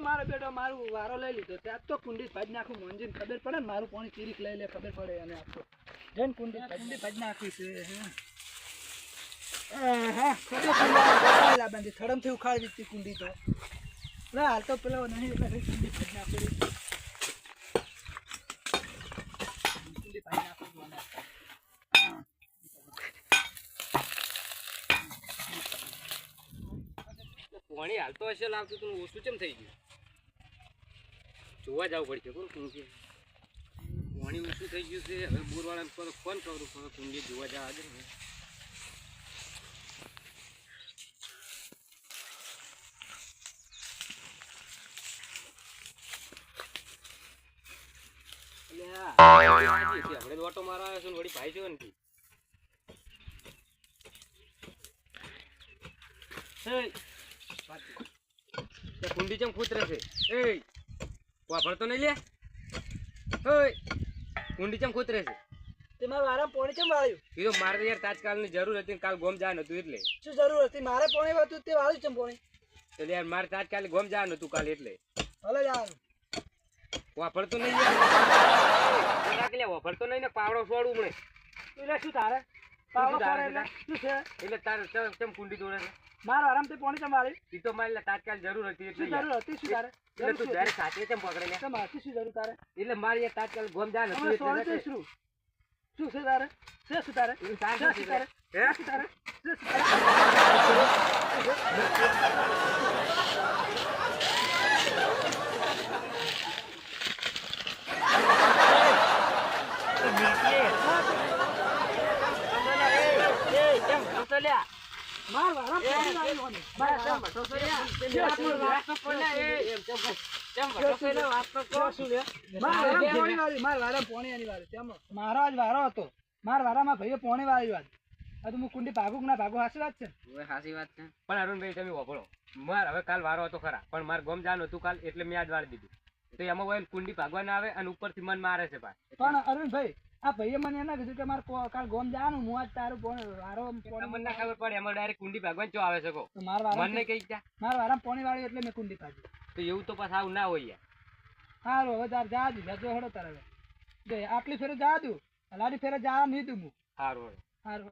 મારો બેટો મારું વારો લઈ લીધો. ત્યાં તો કુંડી ભાજ નાખું. મોંજીને ખબર પડે ને મારું પાણી ચીરીક લઈ લે ખબર પડે અને આપતો જઈને કુંડી કુંડી ભાજ નાખી છે. હા. આહા, ખબર થડમથી ઉખાડી દીધી કુંડી તો. ના હાલ તો પેલો કુંડી ભાજ નાખી ભાજ નાખું. પાણી હાલતો હશે લાવતું તું ઓછું કેમ થઈ ગયું? જોવા જવું પડશે કોણ કુંજી પાણી ઊંચું થઈ ગયું છે? હવે બોરવાળા ફોન કરું પણ કુંજી જોવા જવા દે આપણે ઓટો મારા આવ્યો છે વળી ભાઈ છે કુંડી ચમ કૂતરે છે? એ વાપર તો નહીં લે? ઓય કુંડી ચમ કૂતરે છે? તે મારા વારા પોણી ચમ વાળ્યું? એ તો મારે યાર તાજકાલની જરૂર હતી કાલ ગોમ જવાનું હતું એટલે. શું જરૂર હતી? મારે પોણી હતું તે વાળ્યું ચમ પોણી? એટલે યાર મારે તાજકાલ ગોમ જવાનું હતું કાલ એટલે. ભલે જવાનું. વાપર તો નહીં યાર રાખ લે વાપર તો નહીં ને પાવડો છોડવું મને એટલે શું તારે? પાવડો તારે એટલે શું છે? એટલે તારે ચમ- ચમ કુંડી દોડે છે? મારા આરામથી પોણી વાળ્યું ઈ તો મારે તાત્કાલ જરૂર હતી એટલે જરૂર હતી? શું તારે? એટલે તું જ્યારે? સાથે ચમ પકડે લે? તમારે શું જરૂર તારે? એટલે મારે તાત્કાલ ગોમ જવાનું હતું એટલે શું? શું છે તારે? છે શું તારે? શું તારે? હે? શું શું છે? છે માર વારા મને. માર વારા હતો વારામાં ભાઈએ પોણી વાળી વાત આ તો કુંડી ભાગું કે ના ભાગું હાસી વાત છે ને? પણ અરુણભાઈ તમે વાપરો માર હવે કાલ વારો હતો ખરા પણ માર ગોમ જાન હતું કાલ એટલે મેં આજ વાળી દીધું તો એમાં કુંડી ભાગવા ના આવે અને ઉપરથી મન મારે છે પણ અરુણભાઈ આ ભાઈએ મને એના કીધું કે મારે કાલ ગોમ જવાનું હું આજ તારું પાણી- વારો મને ના ખબર પડે એમાં ડાયરેક્ટ કુંડી ભાગવા ચો આવે છે મારા વારા મને કઈ જા મારા વારા પોણી વાળી એટલે મેં કુંડી ભાગી. તો એવું તો પાછા આવું ના હોય યાર. સારું હવે તાર જા દઉં જજો હડો તારે. જો આટલી ફેરે જા દઉં લાડી ફેરે જા નહીં દઉં હું. સારું સારું